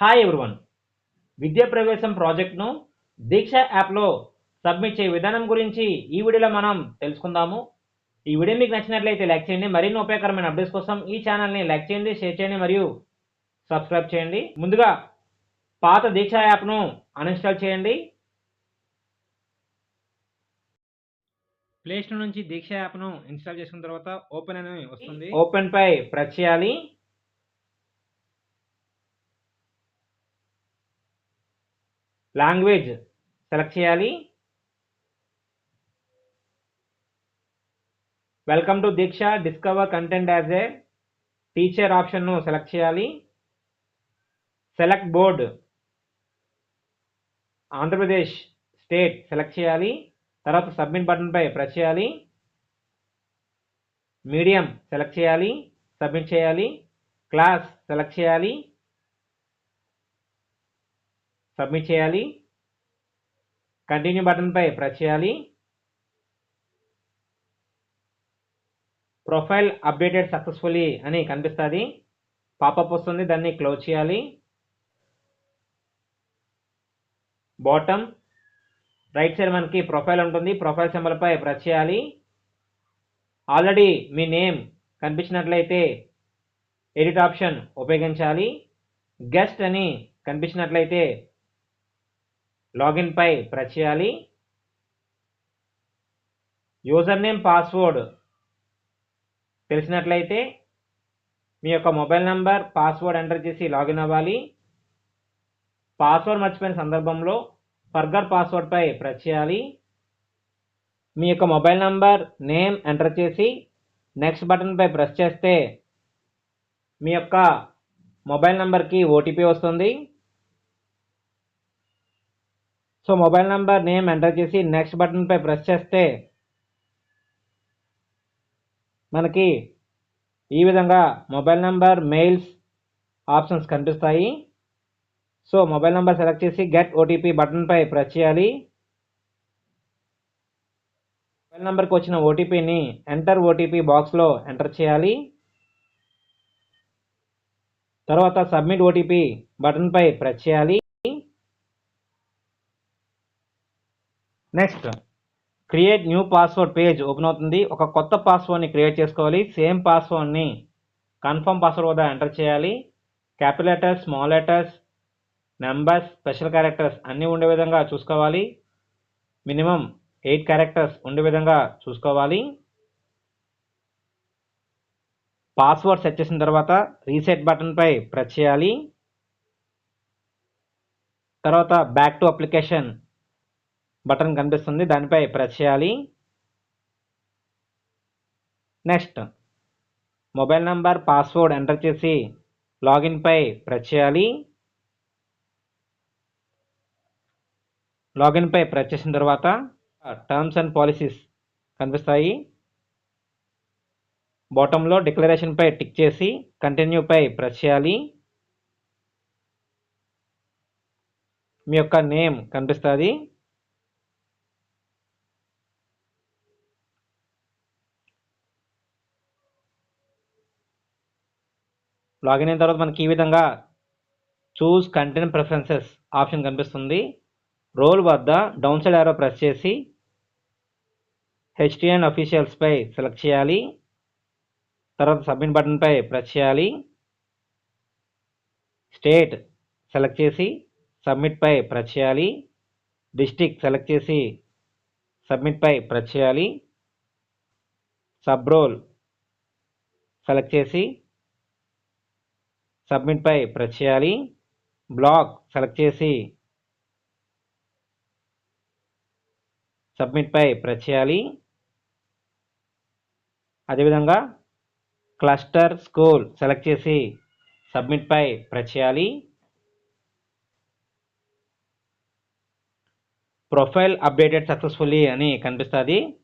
Hi everyone విద్యా ప్రవేశం ప్రాజెక్ట్ను దీక్ష యాప్లో సబ్మిట్ చేయ విధానం గురించి ఈ వీడియోలో మనం తెలుసుకుందాము. ఈ వీడియో మీకు నచ్చినట్లయితే లైక్ చేయండి మరిన్ని ఉపయోగకరమైన అప్డేట్స్ కోసం ఈ ఛానల్ని లైక్ చేయండి షేర్ చేయండి మరియు సబ్స్క్రైబ్ చేయండి. ముందుగా పాత దీక్ష యాప్ను అన్ఇన్స్టాల్ చేయండి. ప్లేస్టోర్ నుంచి దీక్ష యాప్ను ఇన్స్టాల్ చేసుకున్న తర్వాత ఓపెన్ అని వస్తుంది. ఓపెన్పై ప్రెస్ చేయాలి. లాంగ్వేజ్ సెలెక్ట్ చేయాలి. Welcome to Diksha discover content as a teacher ఆప్షన్ను select చేయాలి. Select board Andhra Pradesh state select చేయాలి. తర్వాత సబ్మిట్ బటన్పై ప్రెస్ చేయాలి. మీడియం సెలెక్ట్ చేయాలి సబ్మిట్ చేయాలి. క్లాస్ సెలెక్ట్ చేయాలి. సబ్మిట్ చేయాలి. కంటిన్యూ బటన్పై ప్రెస్ చేయాలి. ప్రొఫైల్ అప్డేటెడ్ సక్సెస్ఫుల్లీ అని కనిపిస్తుంది. పాపప్ వస్తుంది దాన్ని క్లోజ్ చేయాలి. బాటమ్ రైట్ సైడ్ మనకి ప్రొఫైల్ ఉంటుంది. ప్రొఫైల్ సింబల్పై ప్రెస్ చేయాలి. ఆల్రెడీ మీ నేమ్ కనిపించినట్లయితే ఎడిట్ ఆప్షన్ ఉపయోగించాలి. గెస్ట్ అని కనిపించినట్లయితే లాగిన్పై ప్రెస్ చేయాలి. యూజర్ నేమ్ పాస్వర్డ్ తెలిసినట్లయితే మీ యొక్క మొబైల్ నంబర్ పాస్వర్డ్ ఎంటర్ చేసి లాగిన్ అవ్వాలి. పాస్వర్డ్ మర్చిపోయిన సందర్భంలో ఫర్గర్ పాస్వర్డ్పై ప్రెస్ చేయాలి. మీ యొక్క మొబైల్ నంబర్ నేమ్ ఎంటర్ చేసి నెక్స్ట్ బటన్పై ప్రెస్ చేస్తే మీ యొక్క మొబైల్ నంబర్కి ఓటీపీ వస్తుంది. So mobile number name enter చేసి నెక్స్ట్ బటన్పై ప్రెస్ చేస్తే మనకి ఈ విధంగా మొబైల్ నెంబర్ మెయిల్స్ ఆప్షన్స్ కనిపిస్తాయి. సో మొబైల్ నెంబర్ సెలెక్ట్ చేసి గెట్ ఓటీపీ బటన్పై ప్రెస్ చేయాలి. మొబైల్ నెంబర్కి వచ్చిన ఓటీపీని ఎంటర్ ఓటీపీ బాక్స్లో ఎంటర్ చేయాలి. తర్వాత సబ్మిట్ ఓటీపీ బటన్పై ప్రెస్ చేయాలి. Next create new password page open అవుతుంది. ఒక కొత్త పాస్వర్డ్ని క్రియేట్ చేసుకోవాలి. సేమ్ పాస్వర్డ్ని కన్ఫర్మ్ పాస్వర్డ్ వద్ద ఎంటర్ చేయాలి. Capital letters small letters numbers special characters అన్నీ ఉండే విధంగా చూసుకోవాలి. మినిమం ఎయిట్ క్యారెక్టర్స్ ఉండే విధంగా చూసుకోవాలి. పాస్వర్డ్ సెట్ చేసిన తర్వాత రీసెట్ బటన్పై ప్రెస్ చేయాలి. తర్వాత బ్యాక్ టు అప్లికేషన్ బటన్ కనిపిస్తుంది. దానిపై ప్రెస్ చేయాలి. Next mobile number password enter చేసి లాగిన్పై ప్రెస్ చేయాలి. లాగిన్పై ప్రెస్ చేసిన తర్వాత టర్మ్స్ అండ్ పాలసీస్ కనిపిస్తాయి. బాటంలో డిక్లరేషన్పై టిక్ చేసి కంటిన్యూపై ప్రెస్ చేయాలి. మీ యొక్క నేమ్ కనిపిస్తుంది. లాగిన్ అయిన తర్వాత మనకి ఈ విధంగా చూస్ కంటెంట్ ప్రిఫరెన్సెస్ ఆప్షన్ కనిపిస్తుంది. రోల్ వద్ద డౌన్ సైడ్ యారో ప్రెస్ చేసి హెచ్టిఎన్ అఫీషియల్స్పై సెలెక్ట్ చేయాలి. తర్వాత సబ్మిట్ బటన్పై ప్రెస్ చేయాలి. స్టేట్ సెలెక్ట్ చేసి సబ్మిట్పై ప్రెస్ చేయాలి. డిస్టిక్ సెలెక్ట్ చేసి సబ్మిట్పై ప్రెస్ చేయాలి. సబ్ రోల్ సెలెక్ట్ చేసి సబ్మిట్పై ప్రెస్ చేయాలి. బ్లాక్ సెలెక్ట్ చేసి సబ్మిట్పై ప్రెస్ చేయాలి. అదేవిధంగా క్లస్టర్ స్కూల్ సెలెక్ట్ చేసి సబ్మిట్పై ప్రెస్ చేయాలి. ప్రొఫైల్ అప్డేటెడ్ సక్సెస్ఫుల్లీ అని కనిపిస్తుంది.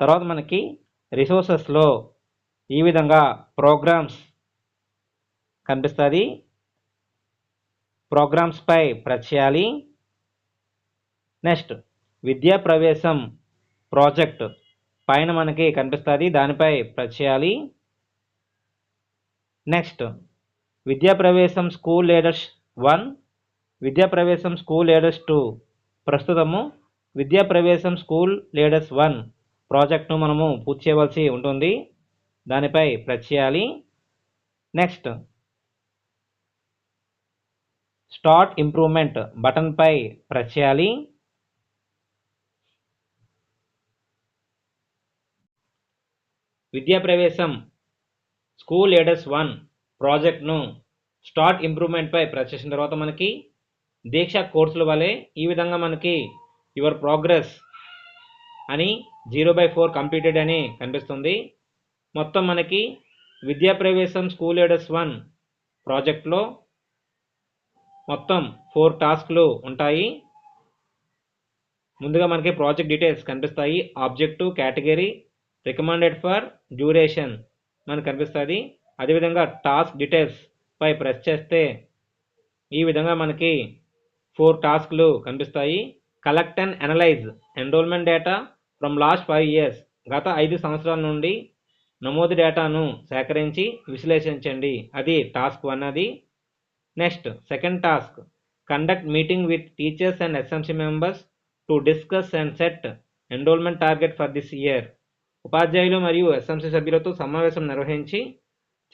తర్వాత మనకి రిసోర్సెస్లో ఈ విధంగా ప్రోగ్రామ్స్ కనిపిస్తుంది. ప్రోగ్రామ్స్పై ప్రెస్ చేయాలి. నెక్స్ట్ విద్యా ప్రవేశం ప్రాజెక్ట్ పైన మనకి కనిపిస్తుంది. దానిపై ప్రెస్ చేయాలి. నెక్స్ట్ విద్యా ప్రవేశం స్కూల్ లీడర్స్ వన్ విద్యా ప్రవేశం స్కూల్ లీడర్స్ టూ. ప్రస్తుతము విద్యా ప్రవేశం స్కూల్ లీడర్స్ వన్ ప్రాజెక్ట్ను మనము పూర్తి చేయవలసి ఉంటుంది. దానిపై ప్రెస్ చేయాలి. నెక్స్ట్ స్టార్ట్ ఇంప్రూవ్మెంట్ బటన్పై ప్రెస్ చేయాలి. విద్యా ప్రవేశం. స్కూల్ లీడర్స్ వన్ ప్రాజెక్ట్ను స్టార్ట్ ఇంప్రూవ్మెంట్పై ప్రెస్ చేసిన తర్వాత మనకి దీక్ష కోర్సుల వలె ఈ విధంగా మనకి యువర్ ప్రోగ్రెస్ అని జీరో బై ఫోర్ కంప్లీటెడ్ అని కనిపిస్తుంది. మొత్తం మనకి విద్యా ప్రవేశం స్కూల్ లీడర్స్ వన్ ప్రాజెక్ట్లో మొత్తం ఫోర్ టాస్క్లు ఉంటాయి. ముందుగా మనకి ప్రాజెక్ట్ డీటెయిల్స్ కనిపిస్తాయి. Object category recommended for duration మనకు కనిపిస్తుంది. అదేవిధంగా టాస్క్ డీటెయిల్స్ పై ప్రెస్ చేస్తే ఈ విధంగా మనకి ఫోర్ టాస్క్లు కనిపిస్తాయి. Collect and analyse enrolment data from last five years గత ఐదు సంవత్సరాల నుండి నమోదు డేటాను సేకరించి విశ్లేషించండి. అది టాస్క్ వన్ అది. Next second task conduct meeting with teachers and SMC members to discuss and set enrolment target for this year ఉపాధ్యాయులు మరియు ఎస్ఎంసీ సభ్యులతో సమావేశం నిర్వహించి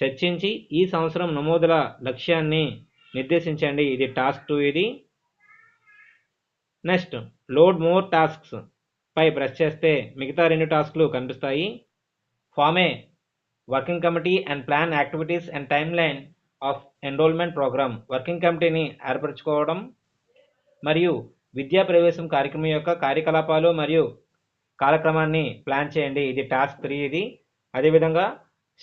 చర్చించి ఈ సంవత్సరం నమోదుల లక్ష్యాన్ని నిర్దేశించండి. ఇది టాస్క్ టూ ఇది. నెక్స్ట్ లోడ్ మోర్ టాస్క్స్ పై ప్రెస్ చేస్తే మిగతా రెండు టాస్క్లు కనిపిస్తాయి. Form working committee and plan activities and timeline of enrolment programme working కమిటీని ఏర్పరచుకోవడం మరియు విద్యా ప్రవేశం కార్యక్రమం యొక్క కార్యకలాపాలు మరియు కాలక్రమాన్ని ప్లాన్ చేయండి. ఇది టాస్క్ త్రీ ఇది. అదేవిధంగా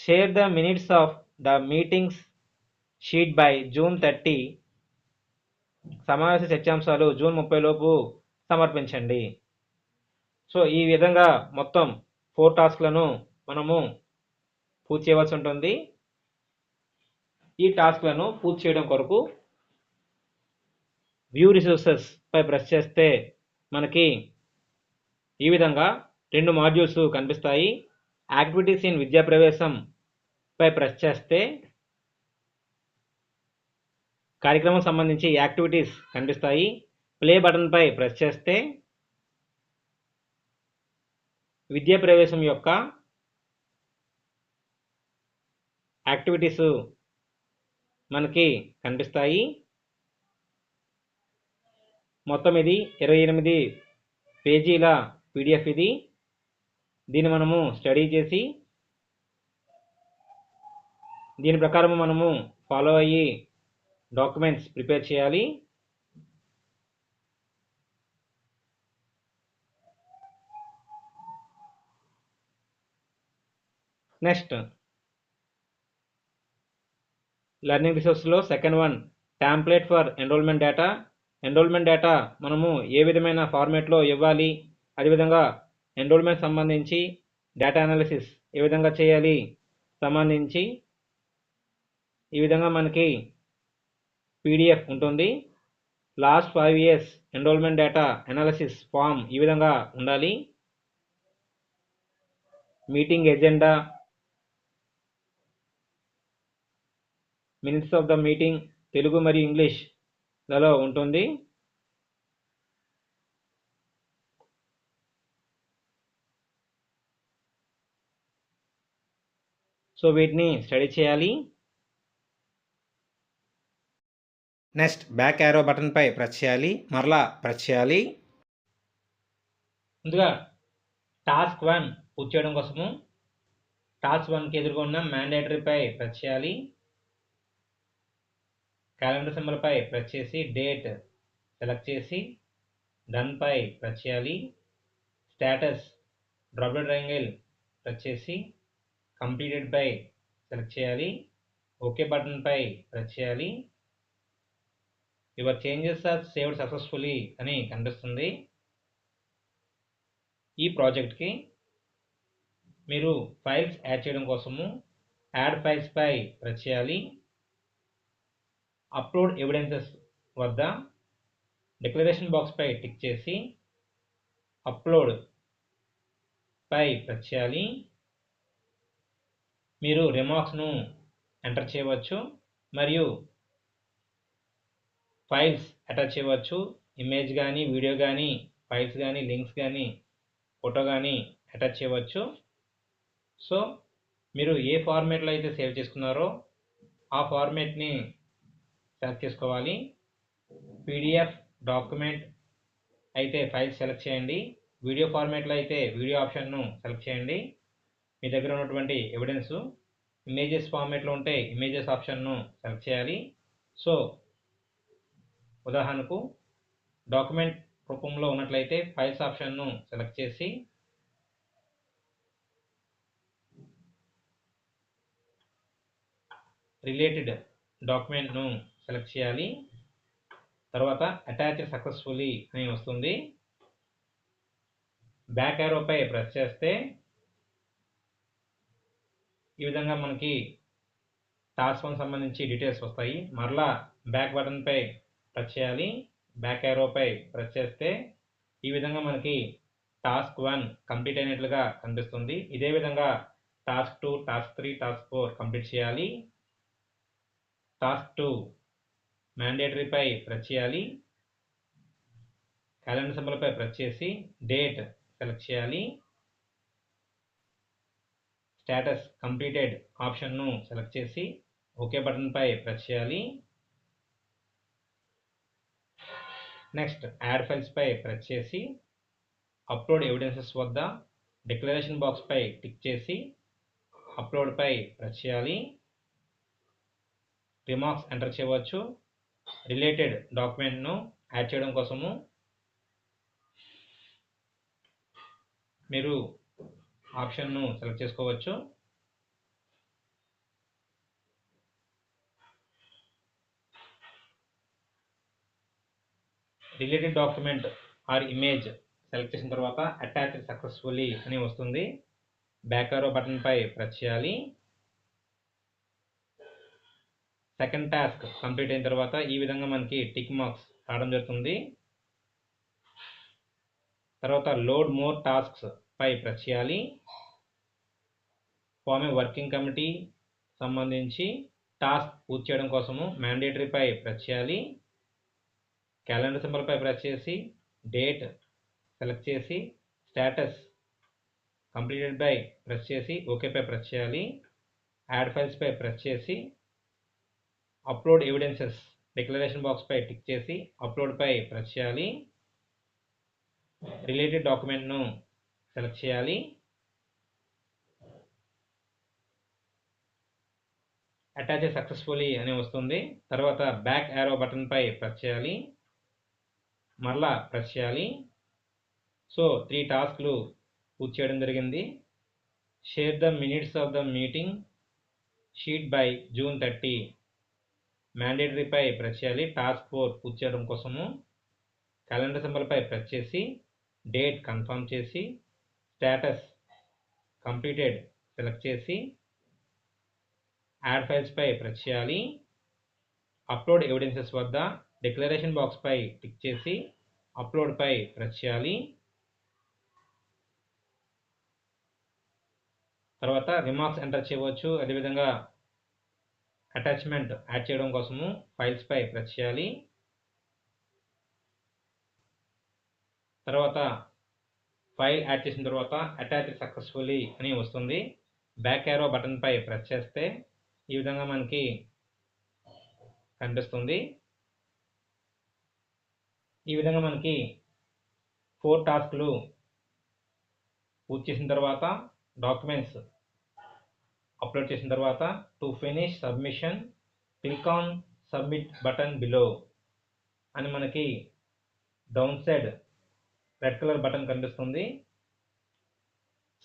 share the minutes of the meetings sheet by June thirty. సమావేశ చర్చాంశాలు జూన్ ముప్పై లోపు సమర్పించండి. సో ఈ విధంగా మొత్తం ఫోర్ టాస్క్లను మనము పూర్తి చేయవలసి ఉంటుంది. ఈ టాస్క్లను పూర్తి చేయడం కొరకు వ్యూ రిసోర్సెస్ పై ప్రెస్ చేస్తే మనకి ఈ విధంగా రెండు మాడ్యూల్స్ కనిపిస్తాయి. యాక్టివిటీస్ ఇన్ విద్యా ప్రవేశం పై ప్రెస్ చేస్తే కార్యక్రమం సంబంధించి యాక్టివిటీస్ కనిపిస్తాయి. ప్లే బటన్పై ప్రెస్ చేస్తే విద్యా ప్రవేశం యొక్క యాక్టివిటీస్ మనకి కనిపిస్తాయి. మొత్తం ఇది ఇరవై ఎనిమిది పేజీల పీడిఎఫ్ ఇది. దీన్ని మనము స్టడీ చేసి దీని ప్రకారం మనము ఫాలో అయ్యి డాక్యుమెంట్స్ ప్రిపేర్ చేయాలి. Next learning రిసోర్స్లో second one template for enrolment data enrolment data మనము ఏ విధమైన ఫార్మేట్లో ఇవ్వాలి? అదేవిధంగా ఎన్రోల్మెంట్ సంబంధించి డేటా అనాలిసిస్ ఏ విధంగా చేయాలి? సంబంధించి ఈ విధంగా మనకి పీడిఎఫ్ ఉంటుంది. Last five years enrolment data analysis form ఈ విధంగా ఉండాలి. Meeting agenda minutes of the meeting Telugu మరియు ఇంగ్లీష్లలో ఉంటుంది. సో వీటిని స్టడీ చేయాలి. నెక్స్ట్ బ్యాక్ యారో బటన్పై ప్రెస్ చేయాలి. మరలా ప్రెస్ చేయాలి. ముందుగా టాస్క్ వన్ పూర్తి చేయడం కోసము. టాస్క్ వన్కి ఎదురుగా ఉన్న మ్యాండేటరీపై ప్రెస్ చేయాలి. క్యాలెండర్ సింబల్పై ప్రెస్ చేసి డేట్ సెలెక్ట్ చేసి డన్పై ప్రెస్ చేయాలి. స్టేటస్ డ్రాప్ ట్రయాంగిల్ ప్రెస్ చేసి కంప్లీటెడ్ పై సెలెక్ట్ చేయాలి. ఓకే బటన్పై ప్రెస్ చేయాలి. Your changes are saved successfully అని కనిపిస్తుంది. ఈ ప్రాజెక్ట్కి మీరు ఫైల్స్ యాడ్ చేయడం కోసము యాడ్ ఫైల్స్పై ప్రెస్ చేయాలి. అప్లోడ్ ఎవిడెన్సెస్ వద్ద డిక్లరేషన్ బాక్స్పై టిక్ చేసి అప్లోడ్ పై ప్రెస్ చేయాలి. మీరు రిమార్క్స్ను ఎంటర్ చేయవచ్చు మరియు ఫైల్స్ అటాచ్ చేయవచ్చు. ఇమేజ్ కానీ వీడియో కానీ ఫైల్స్ కానీ లింక్స్ కానీ ఫోటో కానీ అటాచ్ చేయవచ్చు. సో మీరు ఏ ఫార్మేట్లో అయితే సేవ్ చేసుకున్నారో ఆ ఫార్మేట్ని సెలెక్ట్ చేసుకోవాలి. పీడిఎఫ్ డాక్యుమెంట్ అయితే ఫైల్స్ సెలెక్ట్ చేయండి. వీడియో ఫార్మేట్లో అయితే వీడియో ఆప్షన్ను సెలెక్ట్ చేయండి. మీ దగ్గర ఉన్నటువంటి ఎవిడెన్స్ ఇమేజెస్ ఫార్మేట్లో ఉంటే ఇమేజెస్ ఆప్షన్ను సెలెక్ట్ చేయాలి. సో ఉదాహరణకు డాక్యుమెంట్ రూపంలో ఉన్నట్లయితే ఫైల్స్ ఆప్షన్ను సెలెక్ట్ చేసి రిలేటెడ్ డాక్యుమెంట్ను సెలెక్ట్ చేయాలి. తర్వాత అటాచ్ సక్సెస్ఫుల్లీ అని వస్తుంది. బ్యాక్ యారోపై ప్రెస్ చేస్తే ఈ విధంగా మనకి టాస్క్ వన్ సంబంధించి డీటెయిల్స్ వస్తాయి. మరలా బ్యాక్ బటన్పై ప్రెస్ చేయాలి. బ్యాక్ యారోపై ప్రెస్ చేస్తే ఈ విధంగా మనకి టాస్క్ వన్ కంప్లీట్ అయినట్లుగా కనిపిస్తుంది. ఇదే విధంగా task two task three task four complete చేయాలి. టాస్క్ టూ మ్యాండేటరీపై ప్రెస్ చేయాలి. క్యాలెండర్ సింబల్పై ప్రెస్ చేసి డేట్ సెలెక్ట్ చేయాలి. స్టేటస్ కంప్లీటెడ్ ఆప్షన్ను సెలెక్ట్ చేసి ఓకే బటన్పై ప్రెస్ చేయాలి. నెక్స్ట్ యాడ్ ఫైల్స్పై ప్రెస్ చేసి అప్లోడ్ ఎవిడెన్సెస్ వద్ద డిక్లరేషన్ బాక్స్పై టిక్ చేసి అప్లోడ్పై ప్రెస్ చేయాలి. రిమార్క్స్ ఎంటర్ చేయవచ్చు. రిలేటెడ్ డాక్యుమెంట్ను యాడ్ చేయడం కోసము మీరు ఆప్షన్ను సెలెక్ట్ చేసుకోవచ్చు. Related document or image select చేసిన తర్వాత అటాచ్ సక్సెస్ఫుల్లీ అని వస్తుంది. బ్యాక్ ఆరో బటన్పై ప్రెస్ చేయాలి. సెకండ్ టాస్క్ కంప్లీట్ అయిన తర్వాత ఈ విధంగా మనకి టిక్ మార్క్స్ రావడం జరుగుతుంది. తర్వాత లోడ్ మోర్ టాస్క్స్ పై ప్రెస్ చేయాలి. ఫామ్ వర్కింగ్ కమిటీ సంబంధించి టాస్క్ పూర్తి చేయడం కోసము మ్యాండేటరీపై ప్రెస్ చేయాలి. క్యాలెండర్ సింబల్పై ప్రెస్ చేసి డేట్ సెలెక్ట్ చేసి స్టేటస్ కంప్లీటెడ్ బై ప్రెస్ చేసి ఓకేపై ప్రెస్ చేయాలి. యాడ్ ఫైల్స్పై ప్రెస్ చేసి అప్లోడ్ ఎవిడెన్సెస్ డిక్లరేషన్ బాక్స్పై టిక్ చేసి అప్లోడ్పై ప్రెస్ చేయాలి. రిలేటెడ్ డాక్యుమెంట్ను సెలెక్ట్ చేయాలి. అటాచ్ సక్సెస్ఫుల్లీ అని వస్తుంది. తర్వాత బ్యాక్ యారో బటన్పై ప్రెస్ చేయాలి. మరలా ప్రెస్ చేయాలి. సో త్రీ టాస్క్లు పూర్తి చేయడం జరిగింది. Share the minutes of the meeting sheet by June thirty మ్యాండేటరీపై press చేయాలి. టాస్క్ ఫోర్ పూర్తి చేయడం కోసము క్యాలెండర్ సింబల్పై ప్రెస్ చేసి డేట్ కన్ఫర్మ్ చేసి స్టేటస్ కంప్లీటెడ్ సెలెక్ట్ చేసి యాడ్ ఫైల్స్పై ప్రెస్ చేయాలి. అప్లోడ్ ఎవిడెన్సెస్ వద్ద డిక్లరేషన్ బాక్స్పై టిక్ చేసి అప్లోడ్పై ప్రెస్ చేయాలి. తర్వాత రిమార్క్స్ ఎంటర్ చేయవచ్చు. అదేవిధంగా అటాచ్మెంట్ యాడ్ చేయడం కోసము ఫైల్స్పై ప్రెస్ చేయాలి. తర్వాత ఫైల్ యాడ్ చేసిన తర్వాత అటాచ్ సక్సెస్ఫుల్లీ అని వస్తుంది. బ్యాక్ యారో బటన్పై ప్రెస్ చేస్తే ఈ విధంగా మనకి కనిపిస్తుంది. ఈ విధంగా మనకి ఫోర్ టాస్క్లు పూర్తి చేసిన తర్వాత డాక్యుమెంట్స్ అప్లోడ్ చేసిన తర్వాత to finish submission click on submit button below అని మనకి down side red colour button కనిపిస్తుంది.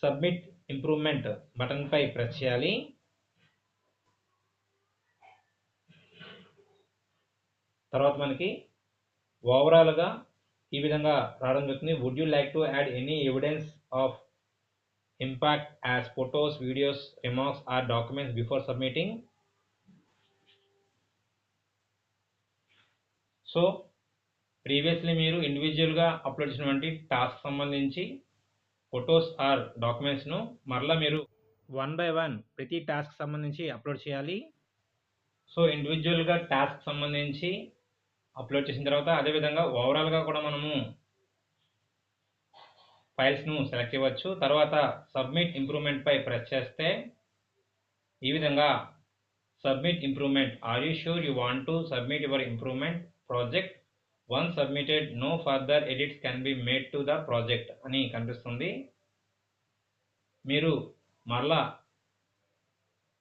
సబ్మిట్ ఇంప్రూవ్మెంట్ బటన్పై ప్రెస్ చేయాలి. తర్వాత మనకి ఓవరాల్గా ఈ విధంగా రావడం జరుగుతుంది. Would you like to add any evidence of impact as photos, videos remarks or documents before submitting so previously మీరు ఇండివిజువల్గా అప్లోడ్ చేసినటువంటి టాస్క్ సంబంధించి ఫొటోస్ ఆర్ డాక్యుమెంట్స్ను మరలా మీరు వన్ బై వన్ ప్రతి టాస్క్ సంబంధించి అప్లోడ్ చేయాలి. సో ఇండివిజువల్గా టాస్క్ సంబంధించి అప్లోడ్ చేసిన తర్వాత అదేవిధంగా ఓవరాల్గా కూడా మనము ఫైల్స్ను సెలెక్ట్ చేయవచ్చు తర్వాత సబ్మిట్ ఇంప్రూవ్మెంట్పై ప్రెస్ చేస్తే ఈ విధంగా submit improvement are you sure you want to submit your improvement project one submitted no further edits can be made to the project అని కనిపిస్తుంది. మీరు మరలా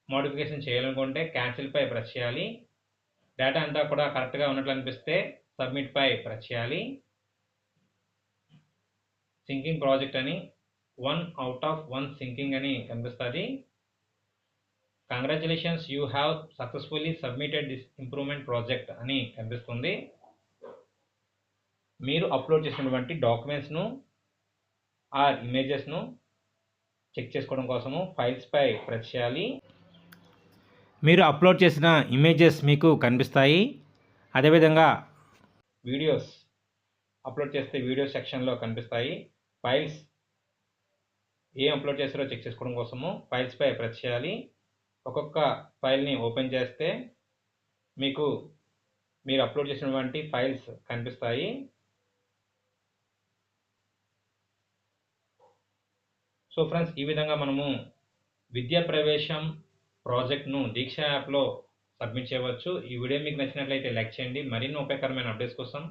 మోడిఫికేషన్ చేయాలనుకుంటే క్యాన్సిల్పై ప్రెస్ చేయాలి. డేటా అంతా కూడా కరెక్ట్గా ఉన్నట్లు అనిపిస్తే సబ్మిట్పై ప్రెస్ చేయాలి. సింకింగ్ ప్రాజెక్ట్ అని one out of one syncing అని కనిపిస్తుంది. Congratulations you have successfully submitted this improvement project అని కనిపిస్తుంది. మీరు అప్లోడ్ చేసినటువంటి డాక్యుమెంట్స్ను ఆర్ ఇమేజెస్ను చెక్ చేసుకోవడం కోసము ఫైల్స్పై ప్రెస్ చేయాలి. మీరు అప్లోడ్ చేసిన ఇమేజెస్ మీకు కనిపిస్తాయి. అదేవిధంగా వీడియోస్ అప్లోడ్ చేస్తే వీడియో సెక్షన్లో కనిపిస్తాయి. ఫైల్స్ ఏం అప్లోడ్ చేస్తారో చెక్ చేసుకోవడం కోసము ఫైల్స్పై ప్రెస్ చేయాలి. ఒక్కొక్క ఫైల్ని ఓపెన్ చేస్తే మీకు మీరు అప్లోడ్ చేసినటువంటి ఫైల్స్ కనిపిస్తాయి. సో ఫ్రెండ్స్ ఈ విధంగా మనము విద్యా ప్రవేశం ప్రాజెక్ట్ను దీక్ష యాప్లో సబ్మిట్ చేయవచ్చు. ఈ వీడియో మీకు నచ్చినట్లయితే లైక్ చేయండి. మరిన్ని ఉపయోగకరమైన అప్డేట్స్ కోసం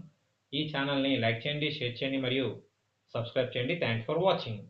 ఈ ఛానల్ని లైక్ చేయండి షేర్ చేయండి మరియు సబ్స్క్రైబ్ చేయండి థ్యాంక్స్ ఫర్ వాచింగ్